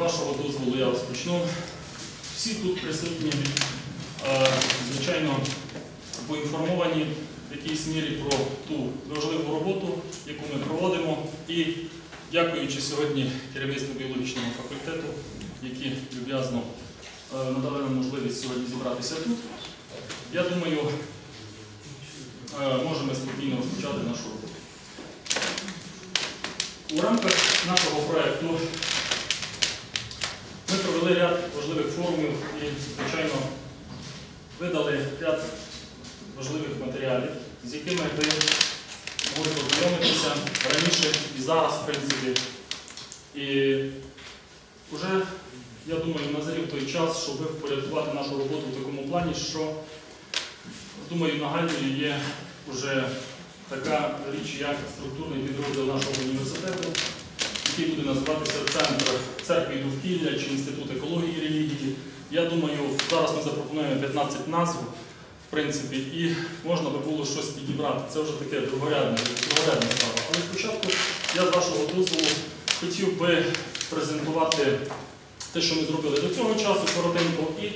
вашого дозволу я розпочну. Всі тут присутні, е, звичайно, поінформовані в якійсь мірі про ту важливу роботу, яку ми проводимо. І дякуючи сьогодні керівництву біологічного факультету, які люб'язно е, надали нам можливість сьогодні зібратися тут, я думаю, е, можемо спокійно розпочати нашу роботу. У рамках нашого проєкту ми провели ряд важливих форумів і, звичайно, видали ряд важливих матеріалів, з якими ви могли познайомитися раніше і зараз, в принципі. І вже, я думаю, назрів той час, щоб впорядкувати нашу роботу в такому плані, що, думаю, нагальною є вже така річ, як структурний підрозділ нашого університету, який буде називатися Центр церкви довкілля чи Інститут екології і релігії. Я думаю, зараз ми запропонуємо 15 назв, в принципі, і можна би було щось підібрати. Це вже таке другорядне, справа. Але спочатку я з вашого дозволу хотів би презентувати те, що ми зробили до цього часу, коротенько, і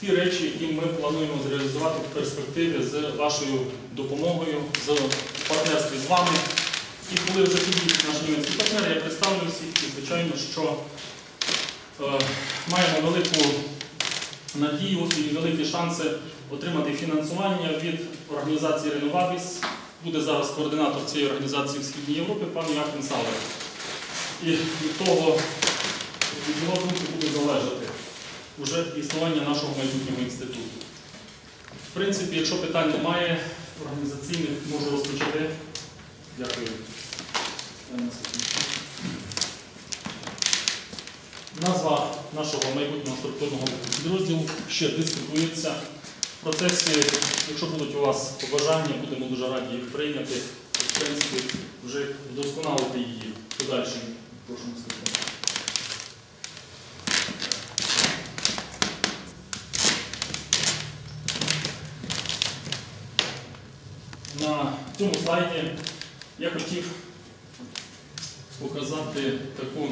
ті речі, які ми плануємо зреалізувати в перспективі з вашою допомогою, з партнерстві з вами. І коли вже підійдуть наші німецькі партнери, я представлю всіх і, звичайно, що е, маємо велику надію і великі шанси отримати фінансування від організації Реновабіс. Буде зараз координатор цієї організації в Східній Європі, пан Яхін Салер. І від того, від його думки буде залежати уже існування нашого майбутнього інституту. В принципі, якщо питань немає організаційних, можу розпочати. Дякую. Назва нашого майбутнього структурного підрозділу ще дискутується. В процесі, якщо будуть у вас побажання, будемо дуже раді їх прийняти. В принципі, вже вдосконалити її в подальшому. Прошу наступного. На цьому слайді я хотів показати таку,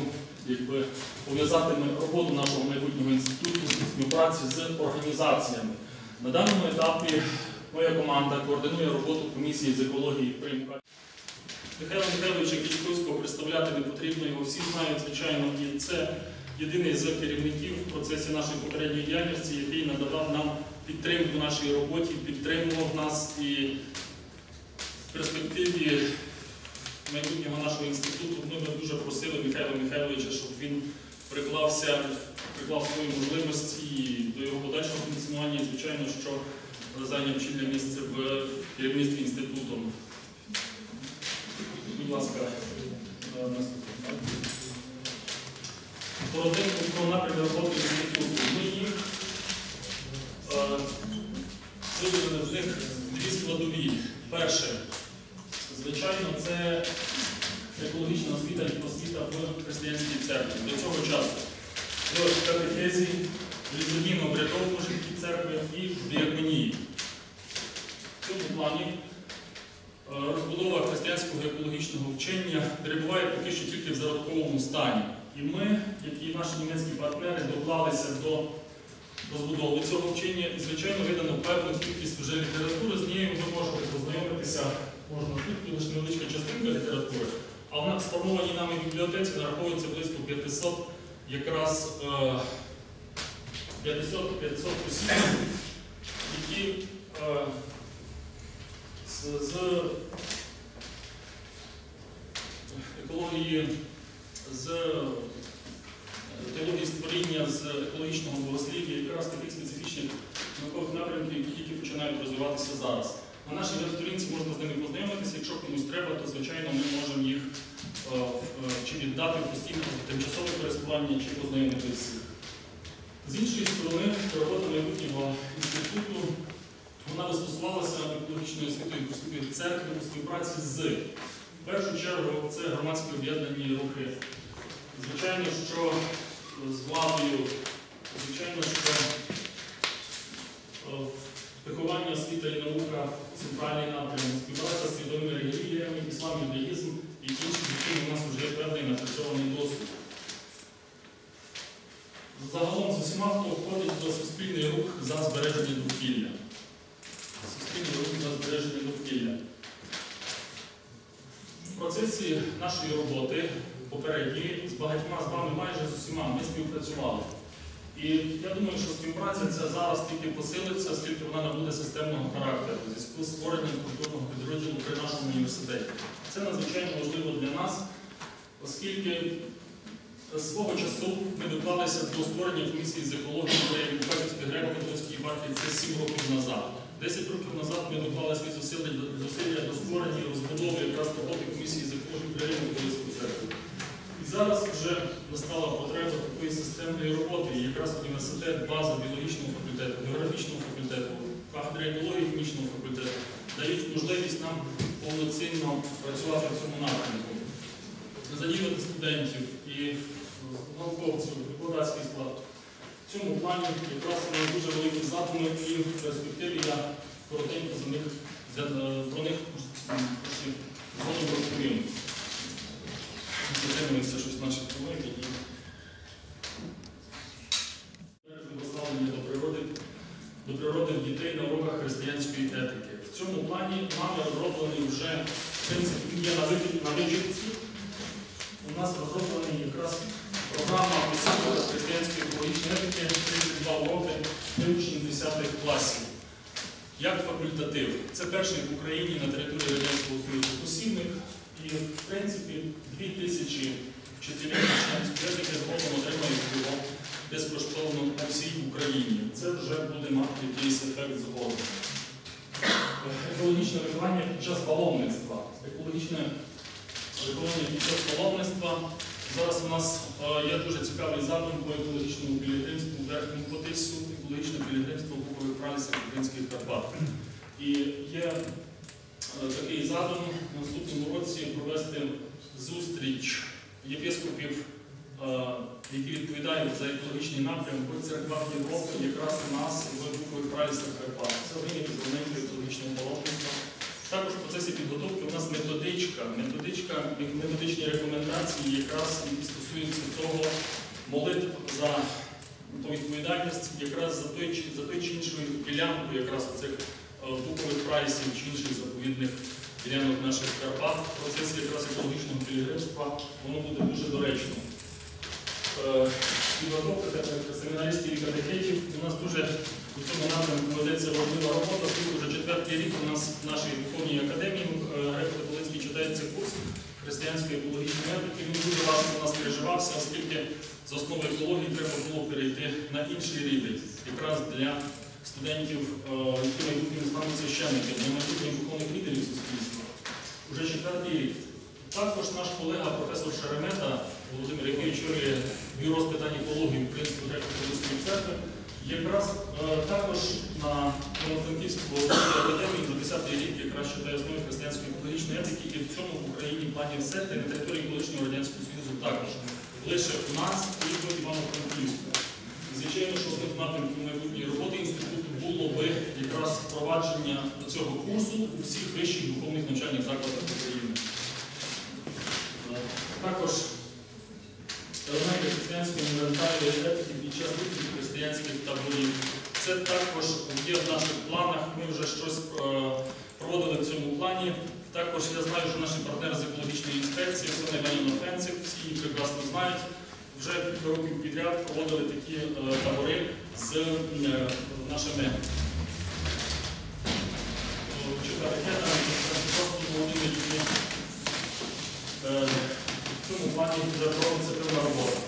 якби пов'язати роботу нашого майбутнього інституту співпраці з організаціями. На даному етапі моя команда координує роботу комісії з екології при МК. Михайла Михайловича Кічковського представляти не потрібно, його всі знають, звичайно, і це єдиний з керівників в процесі нашої попередньої діяльності, який надавав нам підтримку нашій роботі, підтримував нас і в перспективі майбутнього нашого інституту ми би дуже просили Михайла Михайловича, щоб він приклався, приклав свої можливості і до його подальшого функціонування, звичайно, що зайняв чільне місце в керівництві інститутом. Будь ласка, е, наступне. Коротенько про напрямі роботи інституту. Ми їх е, виділили з них дві складові. Перше, звичайно, це екологічна освіта і освіта в християнській церкві. До цього часу в катехезі, в літургійному обрядовому житті церкви і в діаконії. В цьому плані е, розбудова християнського екологічного вчення перебуває поки що тільки в зародковому стані. І ми, як і наші німецькі партнери, доклалися до розбудови цього вчення і, звичайно, видано певну кількість вже літератури. З нею ви можете познайомитися, можна тут лише невеличка частинка літератури. А в нас сформованій нами бібліотеці нараховується близько 500 якраз е, 500 500 осіб, які е, з, з екології, з теології створіння, з екологічного богослів'я, якраз таких специфічних наукових напрямків, які тільки починають розвиватися зараз. На нашій веб-сторінці можна з ними познайомитися. Якщо комусь треба, то звичайно ми можемо їх е, е, чи віддати в постійне тимчасове користування, чи познайомити всіх. З іншої сторони, робота майбутнього інституту вона застосувалася екологічною освітою послуги церкви у співпраці з в першу чергу це громадські об'єднані рухи. Звичайно, що з владою, звичайно, що е, виховання освіта і наука, центральний напрямок, співпраця з свідомими релігіями, іслам, юдаїзм і інші, з якими у нас вже певний напрацьований досвід. Входить до суспільний рух за збереження довкілля. Суспільний рух за збереження довкілля. В процесі нашої роботи попередньої з багатьма з вами, майже з усіма, ми співпрацювали. І я думаю, що співпраця ця зараз тільки посилиться, оскільки вона набуде системного характеру у зв'язку з створенням культурного підрозділу при нашому університеті. Це надзвичайно важливо для нас, оскільки свого часу ми доклалися до створення комісії з екології при Букашівській греко-католицькій єпархії це 7 років назад. 10 років назад ми доклали свої зусилля, до створення і розбудови якраз роботи комісії з екології при Римської церкви. І зараз вже настала потреба такої системної роботи. І якраз університет, база біологічного факультету, географічного факультету, кафедра екології хімічного факультету дають можливість нам повноцінно працювати в цьому напрямку, задіяти студентів і науковців, викладацький склад. В цьому плані якраз у дуже великі задуми і в перспективі я коротенько за них, е, про них згодом розповім. Дотримується щось наших колег і поставлення до природи, до природи дітей на уроках християнської етики. В цьому плані нами розроблений вже принцип є на вихід. У нас розроблений якраз програма освіти християнської екологічної етики 32 уроки для учнів 10 класів. Як факультатив. Це перший в Україні на території Радянського Союзу посібник. І, в принципі, 2000 вчителів християнської етики згодом отримають його безкоштовно по всій Україні. Це вже буде мати якийсь ефект згодом. Екологічне виховання під час паломництва. Екологічне виховання під час паломництва. Зараз у нас е, є дуже цікавий задум по екологічному пілігримству в Верхньому Потисю, екологічне пілігримство в пралісах Українських Карпат. І є е, такий задум в наступному році провести зустріч єпископів, е, які відповідають за екологічний напрям в церквах Європи, якраз у нас в Букових пралісах Карпат. Це зелененького екологічного паломництва. Також в процесі підготовки у нас методичка, методичка, методичні рекомендації, якраз стосуються того молитв за відповідальність якраз за той, за той чи іншою ділянку, якраз цих букових прайсів чи інших заповідних ділянок наших Карпат. В процесі якраз екологічного пілігримства воно буде дуже доречно. Е, Підготовка семінаристів і катехетів. У нас дуже цьому напрямку ведеться важлива робота, оскільки вже четвертий рік у нас в нашій духовній академії е, греко-католицькій читається курс християнської екологічної етики. Він дуже важко у нас переживався, оскільки з основи екології треба було перейти на інший рівень, якраз для студентів, е, які майбутніми стануть священники, для майбутніх духовних лідерів суспільства. Уже четвертий рік. Також наш колега професор Шеремета Володимир, який очолює бюро з питань екології Української греко-католицької церкви, якраз е, також на Івано-Франківському освітній академії за 10-й рік якраз читає основи християнської екологічної етики, і в цьому в Україні плані все, на території колишнього Радянського Союзу також. Лише у нас і в Івано-Франківську. Звичайно, що одним з напрямків майбутньої роботи інституту було би якраз впровадження цього курсу у всіх вищих духовних навчальних закладах України. Також елементи християнської універсальної етики під час вихідних християнських таборів. Це також є в наших планах. Ми вже щось е, проводили в цьому плані. Також я знаю, що наші партнери з екологічної інспекції, Оксана Іванівна Фенцик, всі її прекрасно знають, вже кілька років підряд проводили такі е, табори з е, нашими е, чи катехетами, чи просто молодими людьми. Е, В цьому плані вже проводиться певна робота.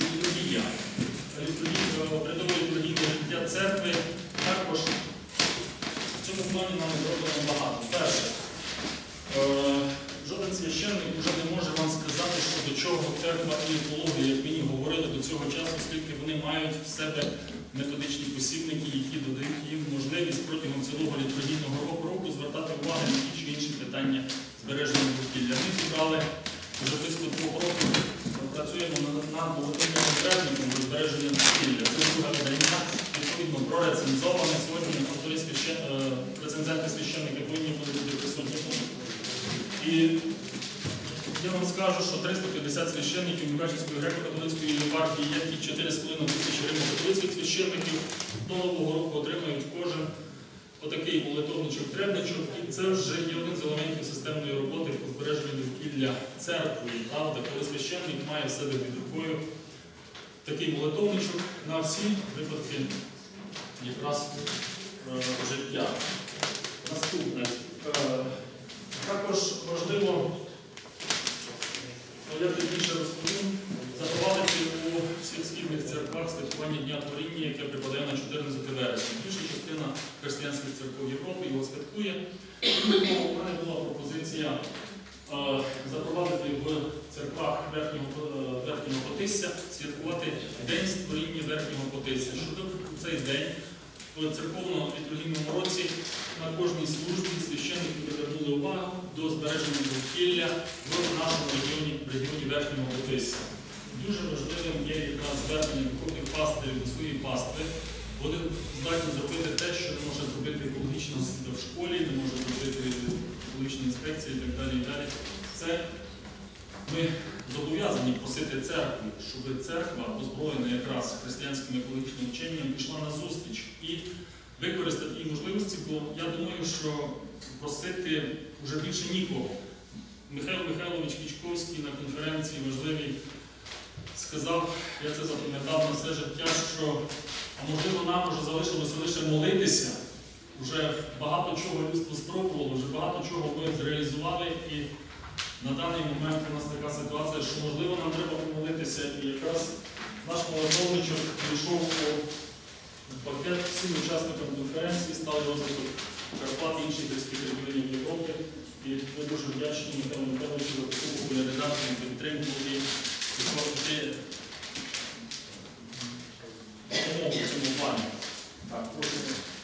Літургія. Літургія, Передове літургійне життя церкви також в цьому нам зроблено багато. Перше, е, жоден священник вже не може вам сказати, що до чого церква і екологія, як мені говорили до цього часу, оскільки вони мають в себе методичні посібники, які додають їм можливість протягом цілого літургійного року року звертати увагу на ті чи інші питання збереження довкілля. Ми зібрали вже близько двох років, працюємо над над багатинним розрядником до збереження довкілля. Це друга видання, відповідно прорецензоване. Сьогодні авторі священ... е, рецензенти священники повинні були бути присутні. тут. І я вам скажу, що 350 священників Мукачівської греко-католицької єпархії є і 4,5 тисячі римо-католицьких священників. До Нового року отримають кожен отакий молитовничок требничок. І це вже є один з елементів системної роботи по збереженню довкілля церкви. Правда, коли священник має в себе під рукою такий молитовничок на всі випадки якраз е, життя. Наступне. Е, Також важливо, я пізніше розповім, запровадити у східних церквах святкування Дня Творіння, яке припадає на 14 вересня. Більша частина християнських церков Європи його святкує. У мене була пропозиція е, запровадити в церквах верхнього, е, верхнього потисся, святкувати День створіння верхнього потисся. Щоб в цей день в церковно-літургійному році на кожній службі священники привернули увагу до збереження довкілля в нашому потисся. Дуже важливим є якраз звернення духовних пастирів до своєї пастви. Вони здатні зробити те, що не може зробити екологічна освіта в школі, не може зробити екологічна інспекція і так далі. І далі. Це ми зобов'язані просити церкву, щоб церква, озброєна якраз християнським екологічним вченням, пішла на зустріч і використати її можливості, бо я думаю, що просити вже більше нікого. Михайло Михайлович Кічковський на конференції важливій сказав, я це запам'ятав на все життя, що а можливо нам вже залишилося лише молитися. Вже багато чого людство спробувало, вже багато чого ми зреалізували і на даний момент у нас така ситуація, що можливо нам треба помолитися, і якраз наш молитовничок прийшов у пакет всім учасникам конференції, став розвиток Карпат інших гірських регіонів Європи. І ми дуже вдячні Михайлу Михайловичу за таку популяризацію, підтримку і і в цьому плані. Так, прошу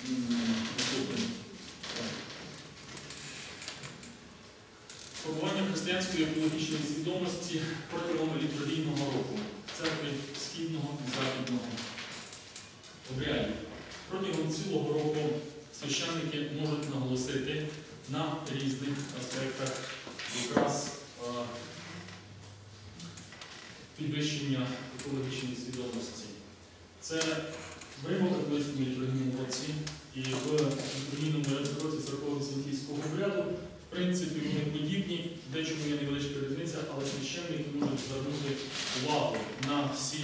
м, наступний. Формування християнської екологічної свідомості протягом літургійного року церкви східного і західного обрядів. Протягом цілого року священники можуть наголосити на різних аспектах якраз е, підвищення екологічної свідомості. Це в Римо-католицькому літургійному році і в літургійному році церковно-святійського обряду в вони подібні, дечому є невеличка різниця, але священники можуть звернути увагу на всі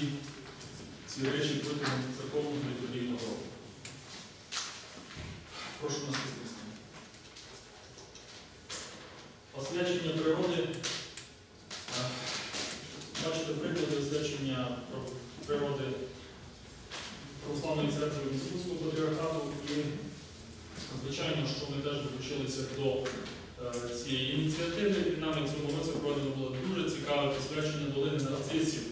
ці речі протягом церковного літургійного року. Прошу наступний слайд. Освячення природи. Е, Бачите приклади освячення природи Православної церкви Московського патріархату і Звичайно, що ми теж долучилися до е, цієї ініціативи, і нам в цьому році проведено було дуже цікаве посвячення долини нарцисів.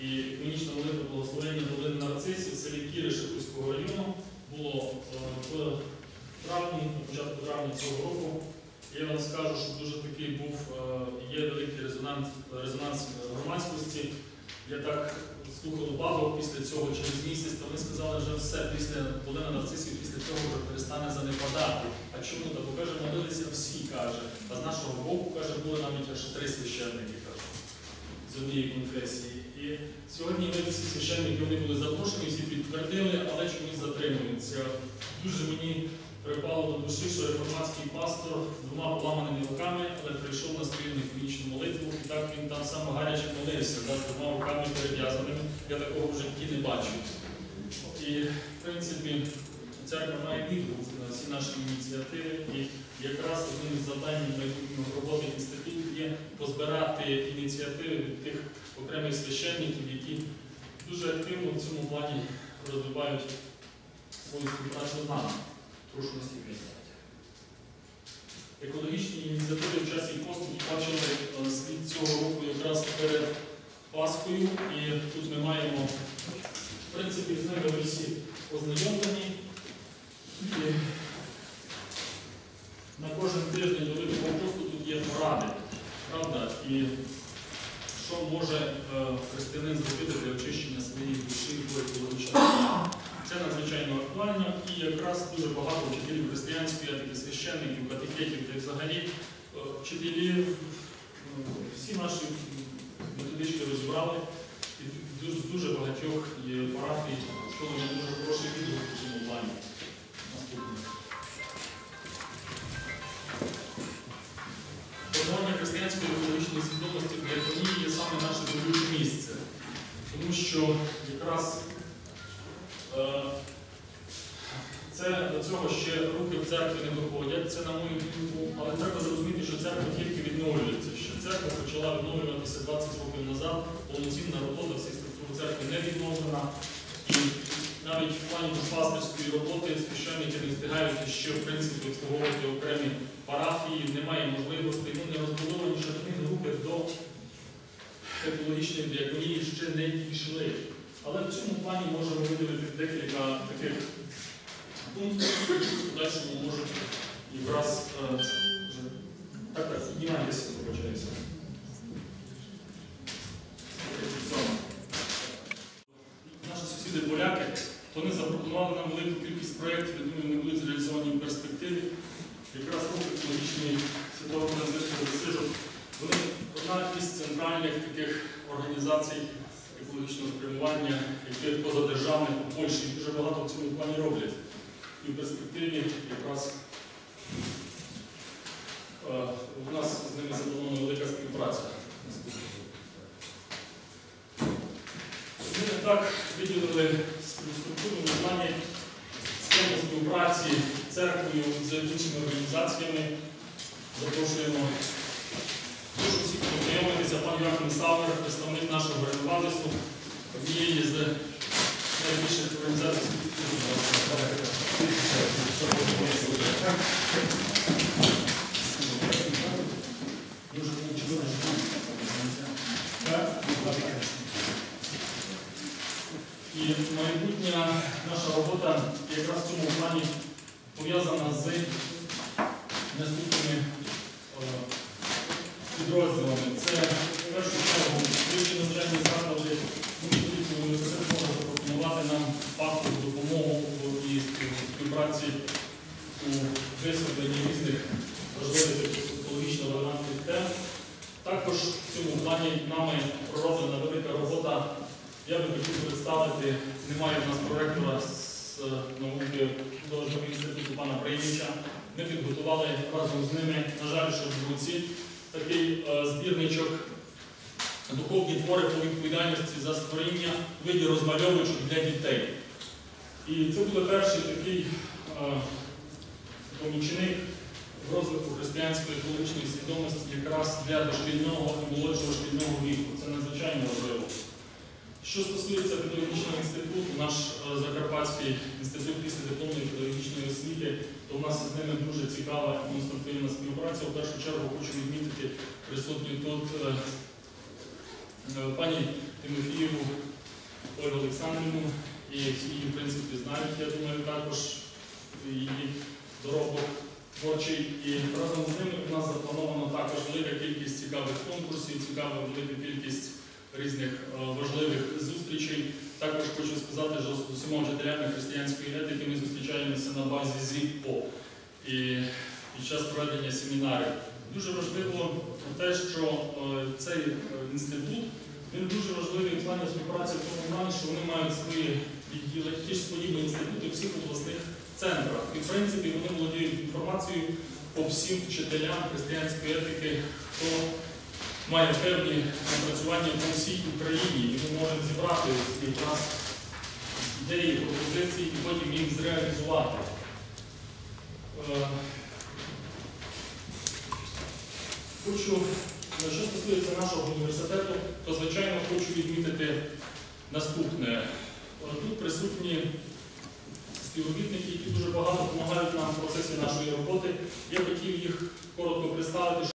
І економічна молитва благословення долини нарцисів в селі Кіри Шепуського району було е, в травні, на початку травня цього року. Я вам скажу, що дуже такий був, е, є великий резонанс, резонанс громадськості. Я так слухав бабок після цього через місяць, то ми сказали, що все, після долина нарцисів, після цього вже перестане занепадати. А чому? Та покаже, молилися всі, каже. А з нашого боку, каже, були навіть аж три священники, каже, з однієї конфесії. І сьогодні ми всі священники вони були запрошені, всі підтвердили, але чомусь затримуються. Дуже мені припало до душі, що реформатський пастор двома поламаними руками, але прийшов на свою неконічну молитву, і так він там саме гаряче молився, да, з двома руками перев'язаними. Я такого в житті не бачив. І, в принципі, церква має відгук на всі наші ініціативи, і якраз одним із завдань майбутнього роботи інституту є позбирати ініціативи від тих окремих священників, які дуже активно в цьому плані розвивають свою співпрацю з нами. Прошу нас. Екологічні ініціативи в часі поступу відновлена. І навіть в плані пасторської роботи священники не встигають ще в принципі обслуговувати окремі парафії, немає можливостей, ну не розбудовані шляхи руки до екологічної діаконії ще не дійшли. Але в цьому плані можемо виділити декілька таких пунктів, в подальшому можуть якраз е, так, так, піднімайтеся, вибачаюся. Наші сусіди поляки, вони запропонували нам велику кількість проєктів, я думаю, вони будуть зреалізовані в перспективі. Якраз рух екологічний світового транзиту сижок. Вони одна із центральних таких організацій екологічного спрямування, які позадержавних у Польщі дуже багато в цьому плані роблять. І в перспективі якраз е, у нас з ними запланована велика співпраця. Ми так виділили структурному плані схему співпраці церквою з іншими організаціями. Запрошуємо. Прошу всіх познайомитися, пан Йоахим Савер, представник нашого Ренвалісу, однієї з найбільших організацій. І майбутня наша робота якраз в цьому плані пов'язана з наступними е, підрозділами. Це в першу чергу вищі навчальні заклади Університетський університет може запропонувати нам фахову допомогу і співпраці у висвітленні різних важливих екологічно релевантних тем. Також в цьому плані нами пророблена велика робота. Я би хотів представити, немає в нас проректора з е, науки художнього інституту пана Приємча. Ми підготували разом з ними, на жаль, що в руці такий е, збірничок духовні твори по відповідальності за створіння в виді розмальовочок для дітей. І це буде перший такий е, помічник в розвитку християнської екологічної свідомості якраз для дошкільного і молодшого шкільного віку. Це надзвичайно важливо. Що стосується педагогічного інституту, наш е, Закарпатський інститут після дипломної педагогічної освіти, то в нас з ними дуже цікава і конструктивна співпраця. В першу чергу хочу відмітити присутню тут е, е, пані Тимофієву Ольгу Олександрівну, і її, в принципі, знають, я думаю, також її доробок творчий. І разом з ними у нас заплановано також велика кількість цікавих конкурсів, цікава велика кількість різних е, важливих зустрічей. Також хочу сказати, що з усіма вчителями християнської етики ми зустрічаємося на базі ЗІПО і під час проведення семінарів. Дуже важливо те, що е, цей е, інститут він дуже важливий в плані співпраці в тому плані, що вони мають свої відділи, ті ж подібні інститути в всіх обласних центрах. І в принципі вони володіють інформацією по всім вчителям християнської етики, має певні напрацювання по всій Україні, ми можемо зібрати якраз ідеї, пропозиції і потім їх зреалізувати. Е, Хочу, що стосується нашого університету, то звичайно хочу відмітити наступне. Е, Тут присутні співробітники, які дуже багато допомагають нам в процесі нашої роботи. Я хотів їх коротко представити.